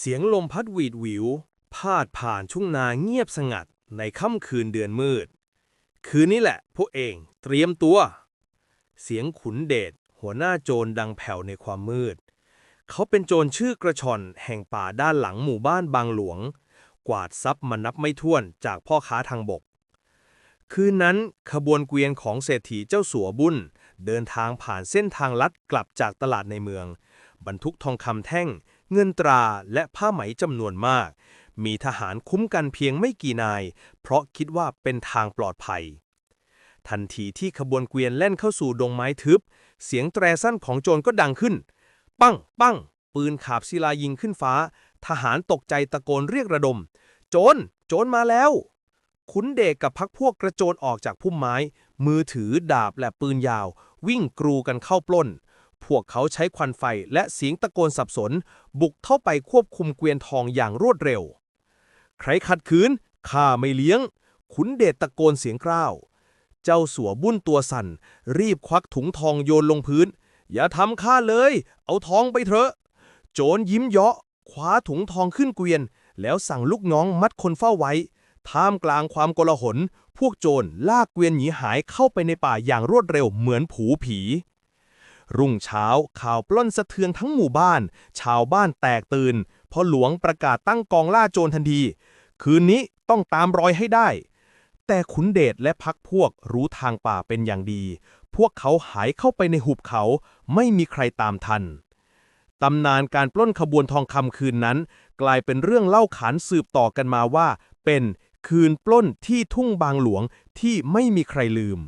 เสียงลมพัดหวีดหวิว พาดผ่านทุ่งนาเงียบสงัดในค่ำคืนเดือนมืด คืนนี้แหละ พวกเองเตรียมตัว เสียงขุนเดชหัวหน้าโจรดังแผ่วในความมืด เขาเป็นโจรชื่อกระชอนแห่งป่าด้านหลังหมู่บ้านบางหลวง กวาดทรัพย์มานับไม่ถ้วนจากพ่อค้าทางบก คืนนั้นขบวนเกวียนของเศรษฐีเจ้าสัวบุญเดินทางผ่านเส้นทางลัดกลับจากตลาดในเมือง บรรทุกทองคำแท่ง เงินตราและผ้าไหมจำนวนมาก มีทหารคุ้มกันเพียงไม่กี่นาย เพราะคิดว่าเป็นทางปลอดภัย ทันทีที่ขบวนเกวียนแล่นเข้าสู่ดงไม้ทึบ เสียงแตรสั้นของโจรก็ดังขึ้น ปั้ง ปั้ง ปืนขาบศิลายิงขึ้นฟ้า ทหารตกใจตะโกนเรียกระดม โจร โจรมาแล้ว ขุนเดชกับพักพวกกระโจนออกจากพุ่มไม้ มือถือดาบและปืนยาว วิ่งกรูกันเข้าปล้น พวกเขาใช้ควันไฟและเสียงตะโกนสับสน บุกเข้าไปควบคุมเกวียนทองอย่างรวดเร็ว ใครขัดขืนข้าไม่เลี้ยง ขุนเดชตะโกนเสียงกร้าว เจ้าสัวบุ้นตัวสั่น รีบควักถุงทองโยนลงพื้น อย่าทำข้าเลย เอาทองไปเถอะ โจรยิ้มเยาะคว้าถุงทองขึ้นเกวียน แล้วสั่งลูกน้องมัดคนเฝ้าไว้ ท่ามกลางความโกลาหล พวกโจรลากเกวียนหนีหายเข้าไปในป่าอย่างรวดเร็วเหมือนผูผี รุ่งเช้าข่าวปล้นสะเทือนทั้งหมู่บ้าน ชาวบ้านแตกตื่นเพอหลวงประกาศตั้งกองล่าโจรทันที คืนนี้ต้องตามรอยให้ได้ แต่ขุนเดชและพักพวกรู้ทางป่าเป็นอย่างดี พวกเขาหายเข้าไปในหุบเขาไม่มีใครตามทันตำนานการปล้นขบวนทองคำคืนนั้น กลายเป็นเรื่องเล่าขานสืบต่อกันมาว่า เป็นคืนปล้นที่ทุ่งบางหลวงที่ไม่มีใครลืม